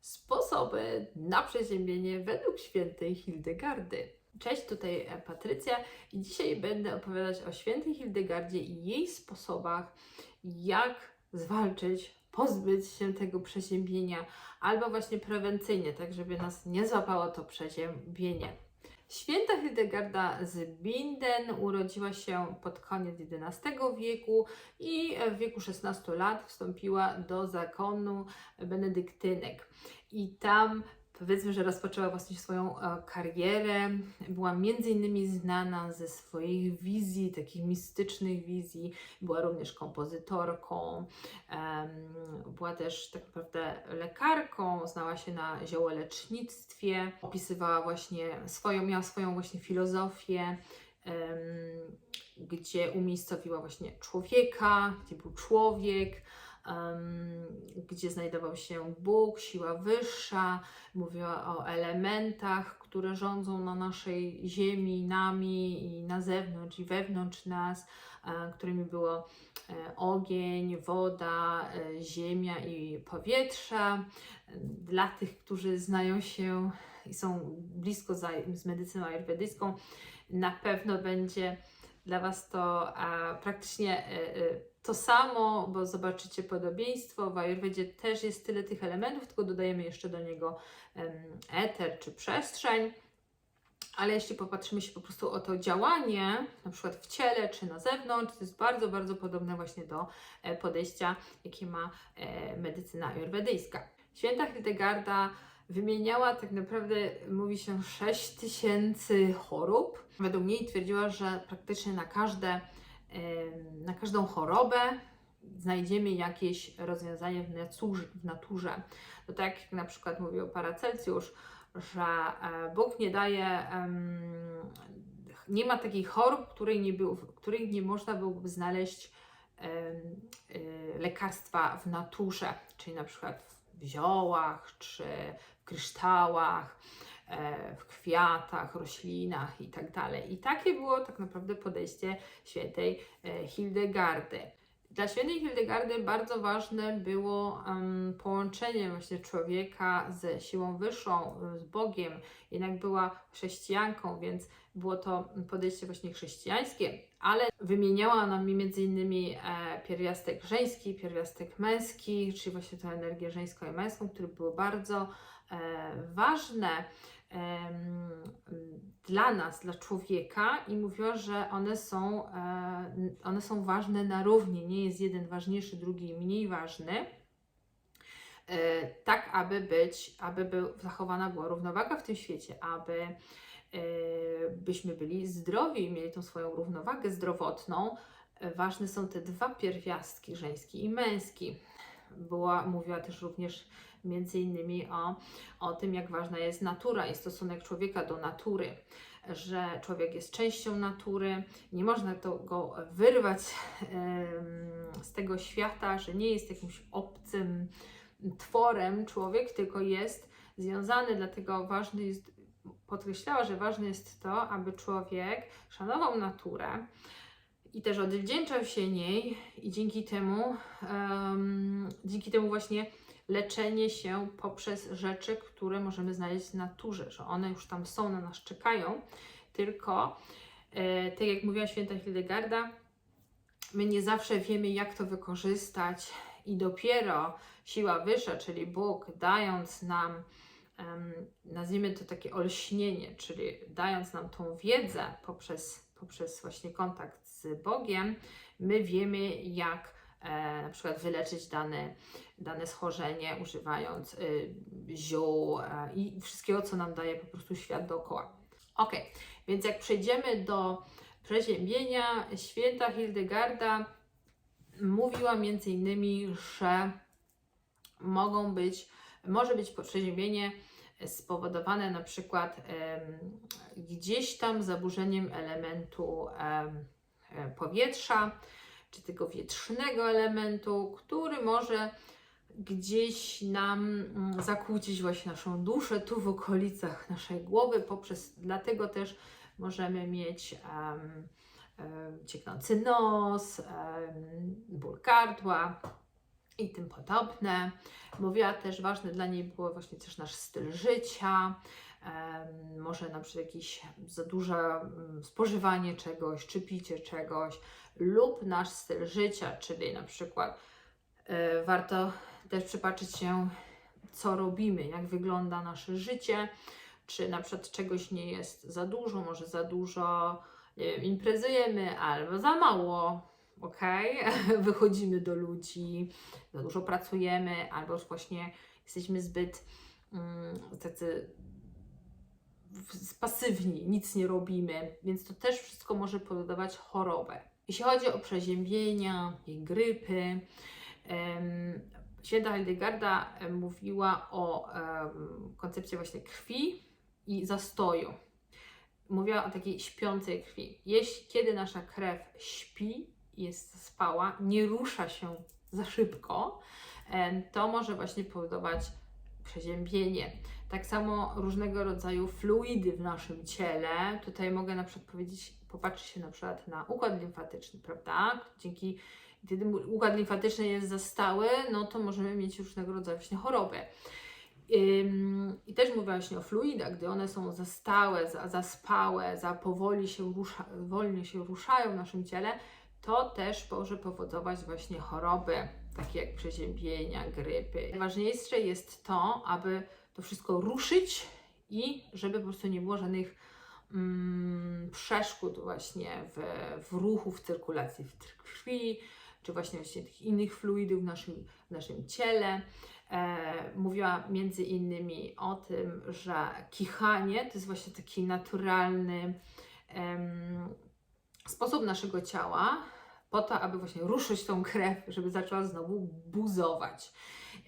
sposoby na przeziębienie według świętej Hildegardy. Cześć, tutaj e, Patrycja i dzisiaj będę opowiadać o świętej Hildegardzie i jej sposobach, jak zwalczyć, pozbyć się tego przeziębienia, albo właśnie prewencyjnie, tak żeby nas nie złapało to przeziębienie. Święta Hildegarda z Binden urodziła się pod koniec XI wieku i w wieku 16 lat wstąpiła do zakonu benedyktynek. I tam powiedzmy, że rozpoczęła właśnie swoją e, karierę. Była między innymi znana ze swoich wizji, takich mistycznych wizji. Była również kompozytorką, była też tak naprawdę lekarką, znała się na ziołolecznictwie, opisywała właśnie swoją, miała swoją właśnie filozofię. gdzie umiejscowiła właśnie człowieka, gdzie był człowiek, gdzie znajdował się Bóg, siła wyższa, mówiła o elementach, które rządzą na naszej ziemi, nami i na zewnątrz i wewnątrz nas, e, którymi było e, ogień, woda, e, ziemia i powietrze. Dla tych, którzy znają się i są blisko z medycyną ayurvedycką, na pewno będzie dla Was to a, praktycznie e, e, to samo, bo zobaczycie podobieństwo. W Ayurvedzie też jest tyle tych elementów, tylko dodajemy jeszcze do niego eter czy przestrzeń. Ale jeśli popatrzymy się po prostu o to działanie, na przykład w ciele czy na zewnątrz, to jest bardzo, bardzo podobne właśnie do e, podejścia, jakie ma medycyna ayurvedyjska. Święta Hildegarda wymieniała tak naprawdę, mówi się, 6 tysięcy chorób. Według niej twierdziła, że praktycznie na, każde, na każdą chorobę znajdziemy jakieś rozwiązanie w naturze. W naturze. To tak jak na przykład mówił Paracelsiusz, że e, Bóg nie daje, nie ma takiej chorób, której nie, był, której nie można byłoby znaleźć y, lekarstwa w naturze, czyli na przykład w ziołach, czy w kryształach, e, w kwiatach, roślinach i tak. I takie było tak naprawdę podejście świętej e, Hildegardy. Dla świętej Hildegardy bardzo ważne było em, połączenie właśnie człowieka ze siłą wyższą, z Bogiem. Jednak była chrześcijanką, więc było to podejście właśnie chrześcijańskie, ale wymieniała nam między innymi e, pierwiastek żeński, pierwiastek męski, czyli właśnie tę energię żeńską i męską, które były bardzo e, ważne dla nas, dla człowieka i mówiła, że one są, e, one są ważne na równi. Nie jest jeden ważniejszy, drugi mniej ważny. E, tak, aby być, aby był, zachowana była równowaga w tym świecie, aby e, byśmy byli zdrowi i mieli tą swoją równowagę zdrowotną. Ważne są te dwa pierwiastki, żeński i męski. Była, mówiła też również między innymi o, o tym, jak ważna jest natura i stosunek człowieka do natury, że człowiek jest częścią natury, nie można to, go wyrwać z tego świata, że nie jest jakimś obcym tworem człowiek, tylko jest związany, dlatego ważny jest, podkreślała, że ważne jest to, aby człowiek szanował naturę, i też odwdzięczał się niej i dzięki temu, em, dzięki temu właśnie leczenie się poprzez rzeczy, które możemy znaleźć w naturze, że one już tam są, na nas czekają, tylko e, tak jak mówiła święta Hildegarda, my nie zawsze wiemy, jak to wykorzystać i dopiero siła wyższa, czyli Bóg, dając nam, nazwijmy to takie olśnienie, czyli dając nam tą wiedzę poprzez, poprzez właśnie kontakt z Bogiem, my wiemy, jak e, na przykład wyleczyć dane, dane schorzenie, używając y, ziół e, i wszystkiego, co nam daje po prostu świat dookoła. Ok, więc jak przejdziemy do przeziębienia, święta Hildegarda mówiła między innymi, że mogą być, może być przeziębienie spowodowane na przykład gdzieś tam zaburzeniem elementu em, powietrza, czy tego wietrznego elementu, który może gdzieś nam mm, zakłócić właśnie naszą duszę tu w okolicach naszej głowy, poprzez dlatego też możemy mieć em, em, cieknący nos, em, ból gardła i tym podobne. Mówiła też, ważne dla niej było właśnie też nasz styl życia, em, może na przykład jakieś za duże mm, spożywanie czegoś, czy picie czegoś, lub nasz styl życia, czyli na przykład e, warto też przypatrzeć się, co robimy, jak wygląda nasze życie, czy na przykład czegoś nie jest za dużo, może za dużo wiem, imprezujemy, albo za mało, ok? Wychodzimy do ludzi, za dużo pracujemy, albo już właśnie jesteśmy zbyt mm, tacy pasywni, nic nie robimy, więc to też wszystko może powodować chorobę. Jeśli chodzi o przeziębienia i grypy, święta Hildegarda mówiła o koncepcji właśnie krwi i zastoju. Mówiła o takiej śpiącej krwi. Jeśli kiedy nasza krew śpi, jest spała, nie rusza się za szybko, to może właśnie powodować przeziębienie. Tak samo różnego rodzaju fluidy w naszym ciele. Tutaj mogę na przykład powiedzieć, popatrzeć się na przykład na układ limfatyczny, prawda? Dzięki kiedy układ limfatyczny jest za stały, no to możemy mieć różnego rodzaju właśnie choroby. I też mówię właśnie o fluidach, gdy one są za stałe, za, za spałe, za powoli się rusza, wolniej się ruszają w naszym ciele, to też może powodować właśnie choroby, takie jak przeziębienia, grypy. Najważniejsze jest to, aby to wszystko ruszyć i żeby po prostu nie było żadnych mm, przeszkód właśnie w, w ruchu, w cyrkulacji w krwi, czy właśnie, właśnie tych innych fluidów w naszym, w naszym ciele. E, mówiła między innymi o tym, że kichanie to jest właśnie taki naturalny em, sposób naszego ciała po to, aby właśnie ruszyć tą krew, żeby zaczęła znowu buzować.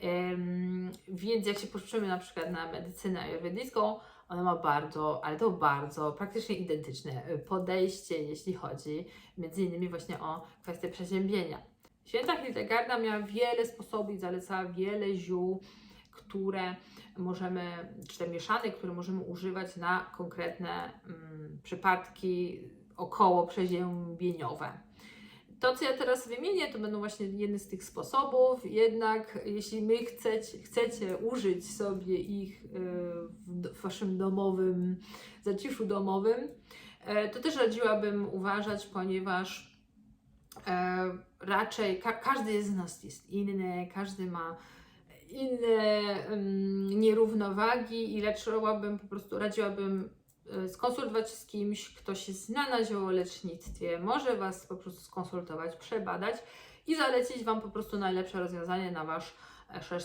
Em, więc jak się popatrzymy na przykład na medycynę ayurvedycką, ona ma bardzo, ale to bardzo praktycznie identyczne y, podejście, jeśli chodzi między innymi właśnie o kwestię przeziębienia. Święta Hildegarda miała wiele sposobów i zalecała wiele ziół, które możemy, czy te mieszane, które możemy używać na konkretne mm, przypadki około przeziębieniowe. To, co ja teraz wymienię, to będą właśnie jedne z tych sposobów. Jednak, jeśli my chcecie, chcecie użyć sobie ich y, w, waszym domowym zaciszu domowym, e, to też radziłabym uważać, ponieważ e, raczej ka- każdy z nas jest inny, każdy ma inne um, nierównowagi i raczyłabym po prostu radziłabym e, skonsultować z kimś, kto się zna na ziołolecznictwie, może Was po prostu skonsultować, przebadać i zalecić Wam po prostu najlepsze rozwiązanie na Wasz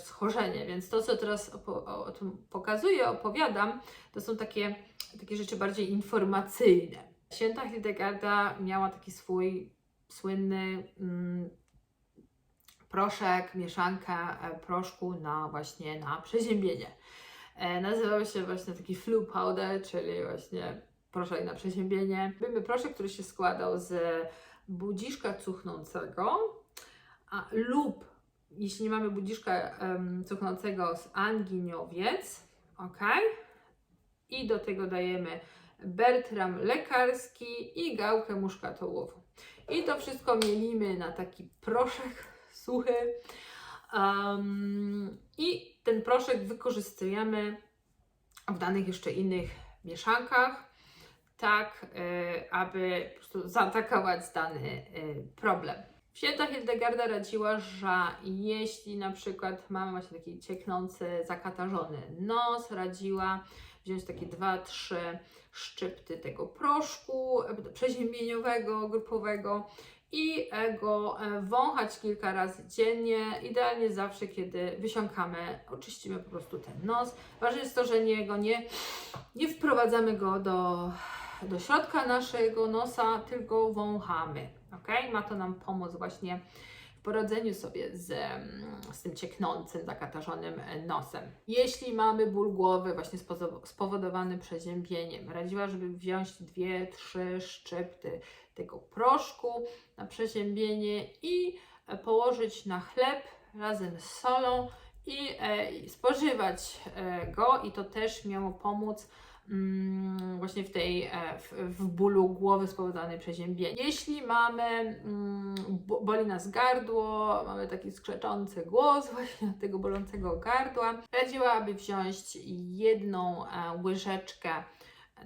schorzenie. Więc to, co teraz o tym pokazuję, opowiadam, to są takie, takie rzeczy bardziej informacyjne. Święta Hildegarda miała taki swój słynny mm, proszek, mieszankę e, proszku na właśnie na przeziębienie. E, nazywał się właśnie taki flu powder, czyli właśnie proszek na przeziębienie. Mamy proszek, który się składał z budziszka cuchnącego a, lub jeśli nie mamy budziszka em, cuchnącego z anginiowiec, ok? I do tego dajemy bertram lekarski i gałkę muszkatołową. I to wszystko mielimy na taki proszek suchy. Um, I ten proszek wykorzystujemy w danych jeszcze innych mieszankach, tak y, aby po prostu zaatakować dany y, problem. Święta Hildegarda radziła, że jeśli na przykład mamy właśnie taki cieknący, zakatarzony nos, radziła wziąć takie dwa, trzy szczypty tego proszku e, przeziębieniowego, grupowego i go e, wąchać kilka razy dziennie. Idealnie zawsze, kiedy wysiąkamy, oczyścimy po prostu ten nos. Ważne jest to, że nie, go nie, nie wprowadzamy go do, do środka naszego nosa, tylko wąchamy. ok? Ma to nam pomóc właśnie poradzeniu sobie z, mm, z tym cieknącym, zakatarzonym e, nosem. Jeśli mamy ból głowy właśnie spowodowany przeziębieniem, radziła, żeby wziąć dwie, trzy szczypty tego proszku na przeziębienie i e, położyć na chleb razem z solą i, e, i spożywać e, go i to też miało pomóc mm, właśnie w tej, e, w, w bólu głowy spowodowanej przeziębieniem. Jeśli mamy, mm, bo- boli nas gardło, mamy taki skrzeczący głos właśnie od tego bolącego gardła, radziłabym wziąć jedną e, łyżeczkę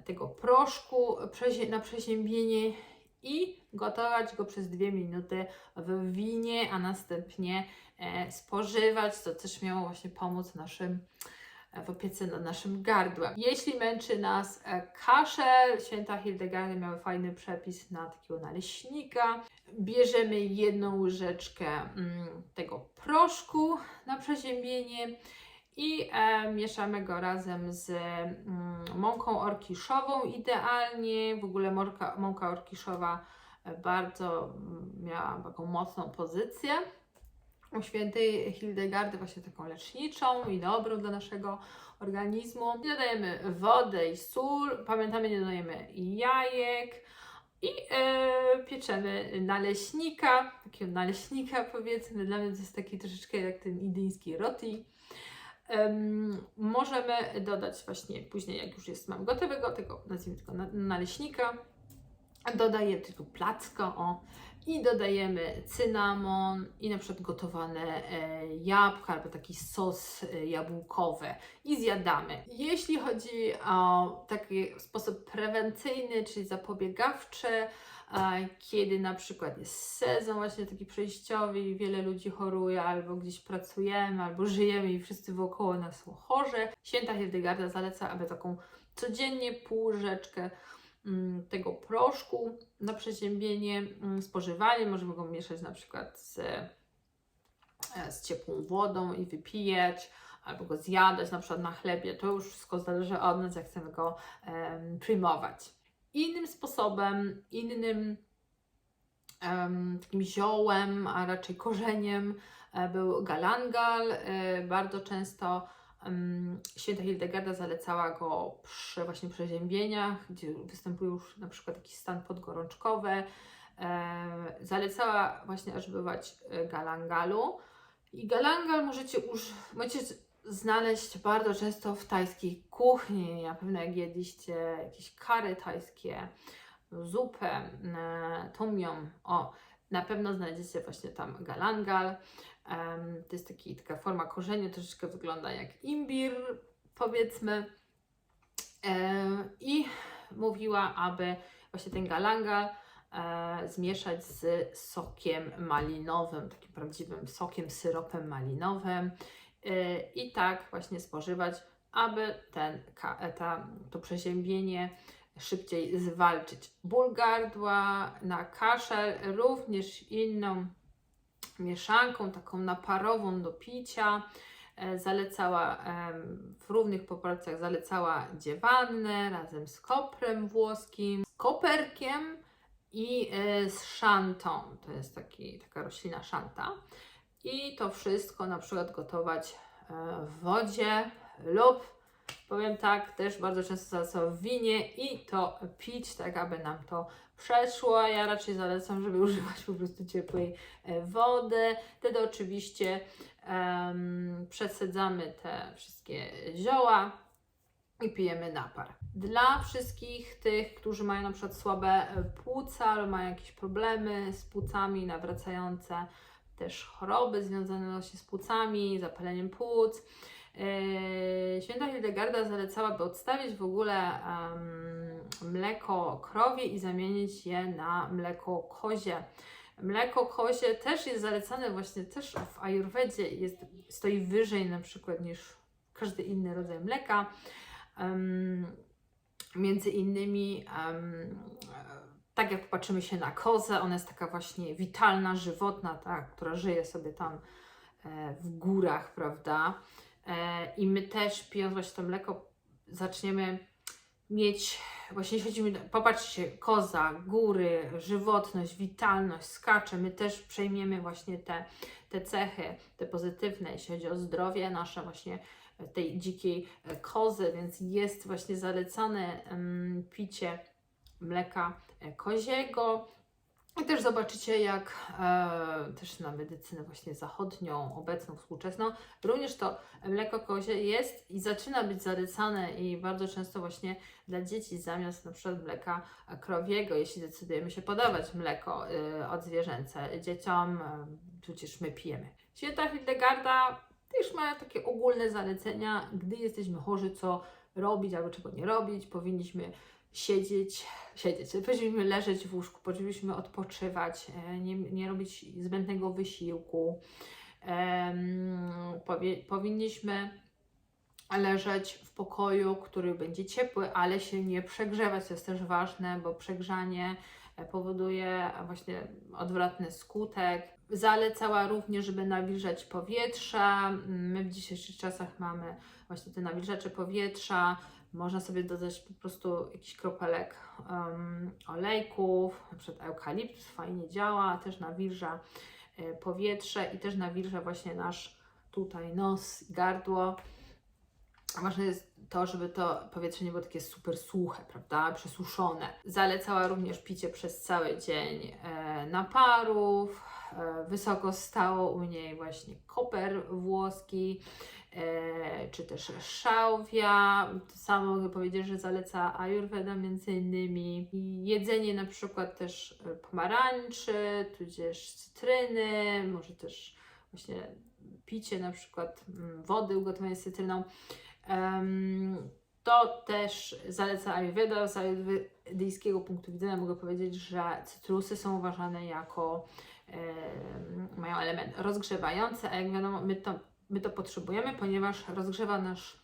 tego proszku na przeziębienie i gotować go przez dwie minuty w winie, a następnie e, spożywać, co też miało właśnie pomóc naszym w opiece nad naszym gardłem. Jeśli męczy nas e, kaszel, święta Hildegardy miały fajny przepis na takiego naleśnika. Bierzemy jedną łyżeczkę mm, tego proszku na przeziębienie i e, mieszamy go razem z mm, mąką orkiszową idealnie. W ogóle mąka, mąka orkiszowa e, bardzo mm, miała taką mocną pozycję u świętej Hildegardy, właśnie taką leczniczą i dobrą dla naszego organizmu. I dodajemy wodę i sól. Pamiętamy, nie dodajemy jajek. I e, pieczemy naleśnika, takiego naleśnika powiedzmy, dla mnie to jest taki troszeczkę jak ten indyjski roti. Em, możemy dodać właśnie później, jak już jest, mamy gotowego, tego nazwijmy tylko na, naleśnika, dodajemy tylko placka, o, i dodajemy cynamon i na przykład gotowane e, jabłka albo taki sos e, jabłkowy i zjadamy. Jeśli chodzi o taki sposób prewencyjny, czyli zapobiegawczy, kiedy na przykład jest sezon właśnie taki przejściowy i wiele ludzi choruje, albo gdzieś pracujemy, albo żyjemy i wszyscy wokoło nas są chorzy. Święta Hildegarda zaleca, aby taką codziennie pół łyżeczkę mm, tego proszku na przeziębienie mm, spożywali. Możemy go mieszać na przykład z, e, z ciepłą wodą i wypijać, albo go zjadać na przykład na chlebie. To już wszystko zależy od nas, jak chcemy go em, przyjmować. Innym sposobem, innym em, takim ziołem, a raczej korzeniem e, był galangal. E, bardzo często święta Hildegarda zalecała go przy właśnie przeziębieniach, gdzie występuje już na przykład jakiś stan podgorączkowy. E, zalecała właśnie używać e, galangalu. I galangal możecie, uż, możecie znaleźć bardzo często w tajskiej kuchni. Na pewno jak jedliście jakieś kary tajskie, zupę, e, tom o, na pewno znajdziecie właśnie tam galangal. Em, to jest taki, taka forma korzenia, troszeczkę wygląda jak imbir, powiedzmy. E, I mówiła, aby właśnie ten galangal e, zmieszać z sokiem malinowym, takim prawdziwym sokiem, syropem malinowym e, i tak właśnie spożywać, aby ten, e, ta, to przeziębienie szybciej zwalczyć. Ból gardła na kaszel również inną mieszanką, taką naparową do picia. E, Zalecała w równych proporcjach zalecała dziewannę razem z koprem włoskim, z koperkiem i e, z szantą. To jest taki, taka roślina szanta. I to wszystko na przykład gotować e, w wodzie lub powiem tak, też bardzo często zalecam winie i to pić, tak aby nam to przeszło. Ja raczej zalecam, żeby używać po prostu ciepłej e, wody. Wtedy oczywiście em, przesadzamy te wszystkie zioła i pijemy napar. Dla wszystkich tych, którzy mają na przykład słabe e, płuca albo mają jakieś problemy z płucami, nawracające też choroby związane właśnie z płucami, zapaleniem płuc, Święta Hildegarda zalecała, by odstawić w ogóle em, mleko krowie i zamienić je na mleko kozie. Mleko kozie też jest zalecane właśnie też w Ajurwedzie, jest, stoi wyżej na przykład niż każdy inny rodzaj mleka. Em, między innymi, em, tak jak popatrzymy się na kozę, ona jest taka właśnie witalna, żywotna, tak, która żyje sobie tam e, w górach, prawda? E, I my też pijąc właśnie to mleko zaczniemy mieć, właśnie jeśli chodzi, popatrzcie, koza, góry, żywotność, witalność, skacze, my też przejmiemy właśnie te, te cechy, te pozytywne, jeśli chodzi o zdrowie nasze właśnie tej dzikiej e, kozy, więc jest właśnie zalecane em, picie mleka e, koziego. I też zobaczycie, jak e, też na medycynę właśnie zachodnią, obecną, współczesną, również to mleko kozie jest i zaczyna być zalecane i bardzo często właśnie dla dzieci zamiast na przykład mleka krowiego, jeśli decydujemy się podawać mleko y, odzwierzęce dzieciom, y, my pijemy. Święta Hildegarda też ma takie ogólne zalecenia, gdy jesteśmy chorzy, co robić albo czego nie robić, powinniśmy siedzieć, siedzieć, powinniśmy leżeć w łóżku, powinniśmy odpoczywać, e, nie, nie robić zbędnego wysiłku, powie, powinniśmy leżeć w pokoju, który będzie ciepły, ale się nie przegrzewać. To jest też ważne, bo przegrzanie e, powoduje właśnie odwrotny skutek. Zalecała również, żeby nawilżać powietrze. My w dzisiejszych czasach mamy właśnie te nawilżacze powietrza. Można sobie dodać po prostu jakiś kropelek um, olejków, na przykład eukaliptus fajnie działa, też nawilża e, powietrze i też nawilża właśnie nasz tutaj nos gardło. Ważne jest to, żeby to powietrze nie było takie super suche, prawda, przesuszone. Zalecała również picie przez cały dzień e, naparów. E, wysoko stało u niej właśnie koper włoski, czy też szałwia. To samo mogę powiedzieć, że zaleca ayurveda między innymi. Jedzenie na przykład też e, pomarańczy, tudzież cytryny, może też właśnie picie na przykład mm, wody ugotowanej z cytryną. To też zaleca Ayurveda. Z ayurvedyjskiego punktu widzenia mogę powiedzieć, że cytrusy są uważane jako mają element rozgrzewający, a jak wiadomo, my to, my to potrzebujemy, ponieważ rozgrzewa nasz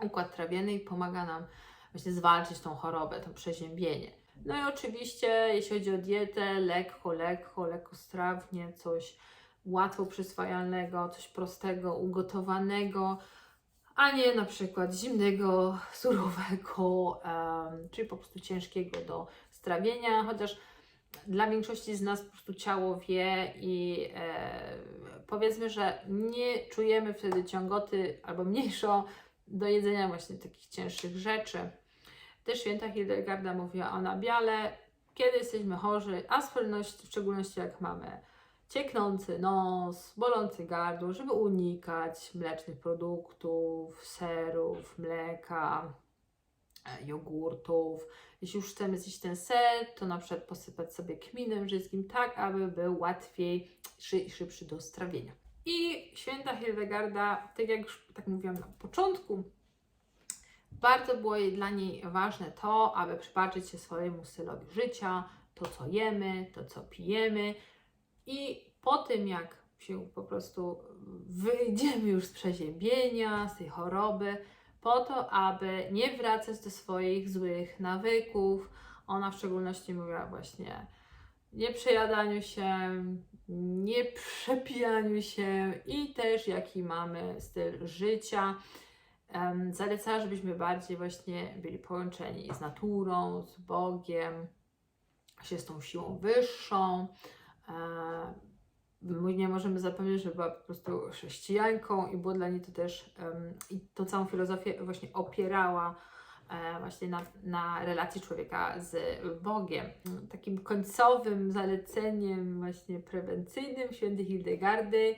układ trawienny i pomaga nam właśnie zwalczyć tą chorobę, to przeziębienie. No i oczywiście, jeśli chodzi o dietę, lekko, lekko, lekkostrawnie, coś łatwo przyswajalnego, coś prostego, ugotowanego, a nie na przykład zimnego, surowego, em, czyli po prostu ciężkiego do strawienia, chociaż dla większości z nas po prostu ciało wie i e, powiedzmy, że nie czujemy wtedy ciągoty albo mniejszą do jedzenia właśnie takich cięższych rzeczy. Też święta Hildegarda mówiła o nabiale, kiedy jesteśmy chorzy, a w szczególności, jak mamy cieknący nos, bolący gardło, żeby unikać mlecznych produktów, serów, mleka, jogurtów. Jeśli już chcemy zjeść ten ser, to na przykład posypać sobie kminem wszystkim, tak aby był łatwiej i szybszy do strawienia. I święta Hildegarda, tak jak już tak mówiłam na początku, bardzo było jej dla niej ważne to, aby przypatrzyć się swojemu stylowi życia, to co jemy, to co pijemy, i po tym, jak się po prostu wyjdziemy już z przeziębienia, z tej choroby, po to, aby nie wracać do swoich złych nawyków, ona w szczególności mówiła właśnie nie przejadaniu się, nie przepijaniu się i też jaki mamy styl życia. Zalecała, żebyśmy bardziej właśnie byli połączeni z naturą, z Bogiem, się z tą siłą wyższą. My nie możemy zapomnieć, że była po prostu chrześcijanką i było dla niej to też, i tą całą filozofię właśnie opierała e, właśnie na, na relacji człowieka z Bogiem. Takim końcowym zaleceniem właśnie prewencyjnym świętej Hildegardy,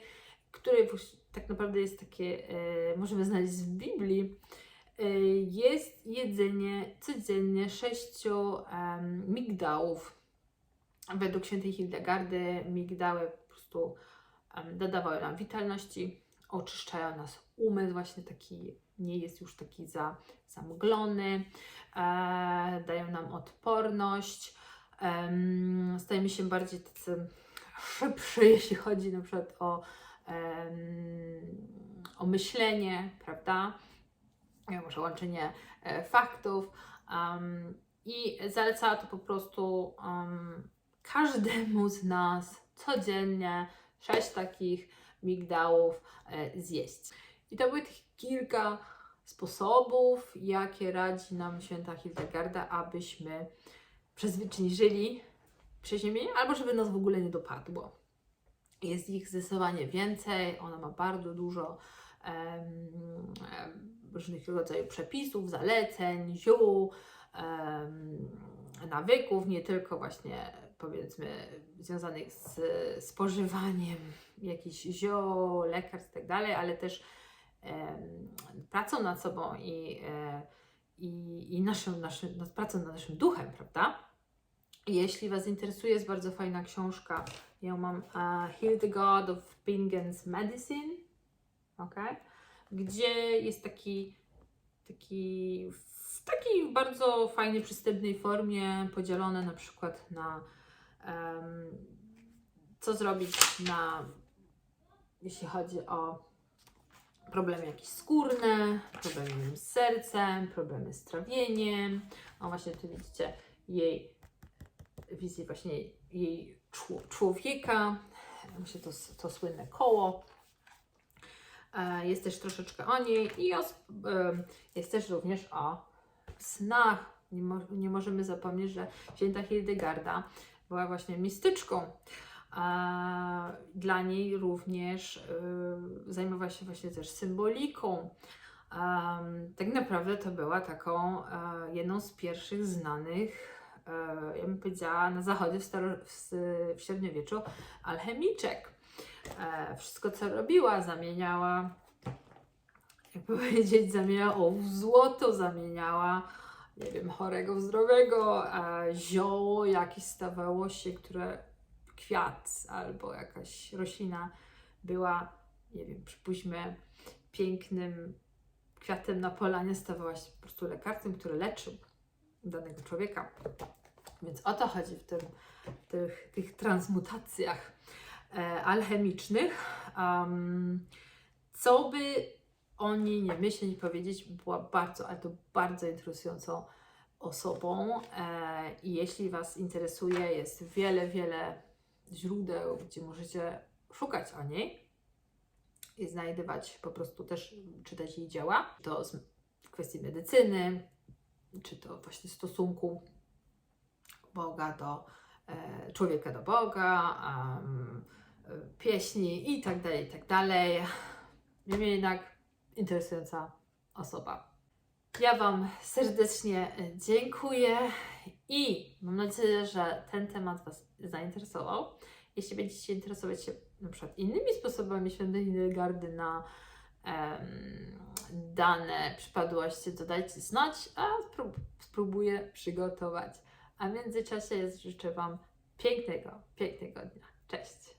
który tak naprawdę jest takie, e, możemy znaleźć w Biblii, e, jest jedzenie codziennie sześciu migdałów według świętej Hildegardy migdały prostu dodawały nam witalności, oczyszczają nas umysł, właśnie taki nie jest już taki za, zamglony, e, dają nam odporność, e, stajemy się bardziej tacy szybszy, jeśli chodzi na przykład o, e, o myślenie, prawda? Może łączenie e, faktów. Um, I zalecała to po prostu um, każdemu z nas codziennie sześć takich migdałów e, zjeść. I to były tych kilka sposobów, jakie radzi nam święta Hildegarda, abyśmy przezwyciężyli przeziębienie, albo żeby nas w ogóle nie dopadło. Jest ich zdecydowanie więcej, ona ma bardzo dużo um, różnych rodzajów przepisów, zaleceń, ziół, um, nawyków, nie tylko właśnie powiedzmy związanych z spożywaniem jakichś ziół, lekarstw itd., ale też pracą nad sobą i, e, i, i naszym, naszym, nad pracą nad naszym duchem, prawda? Jeśli Was interesuje, jest bardzo fajna książka. Ja mam uh, Hildegard of Bingen's Medicine, okay? gdzie jest taki, taki w takiej bardzo fajnej, przystępnej formie podzielone na przykład na co zrobić na jeśli chodzi o problemy jakieś skórne, problemy z sercem, problemy z trawieniem. O właśnie tu widzicie jej wizję właśnie jej czło- człowieka, myślę to, to słynne koło. E, Jest też troszeczkę o niej i o, jest też również o snach. Nie, mo- nie możemy zapomnieć, że święta Hildegarda była właśnie mistyczką. A dla niej również y, zajmowała się właśnie też symboliką. Tak naprawdę to była taką e, jedną z pierwszych znanych, e, ja bym powiedziała, na zachodzie w, staro, w, w średniowieczu alchemiczek. E, wszystko co robiła zamieniała, jak powiedzieć, zamieniała ołów w złoto, zamieniała nie wiem, chorego zdrowego, zioło jakieś stawało się, które kwiat albo jakaś roślina była, nie wiem, przypuśćmy, pięknym kwiatem na polanie, stawała się po prostu lekarstwem, które leczył danego człowieka. Więc o to chodzi w tym, tych, tych transmutacjach e, alchemicznych. Um, co by o niej nie myśleć i powiedzieć, była bardzo, ale to bardzo interesującą osobą. E, I jeśli Was interesuje, jest wiele, wiele źródeł, gdzie możecie szukać o niej i znajdywać po prostu też, czytać jej dzieła. To z kwestii medycyny, czy to właśnie stosunku Boga do e, człowieka do Boga, e, pieśni i tak dalej, i tak dalej. Niemniej jednak interesująca osoba. Ja Wam serdecznie e, dziękuję i mam nadzieję, że ten temat Was zainteresował. Jeśli będziecie interesować się na przykład innymi sposobami świętej Hildegardy na em, dane przypadłości, to dajcie znać, a sprób- spróbuję przygotować. A w międzyczasie życzę Wam pięknego, pięknego dnia. Cześć!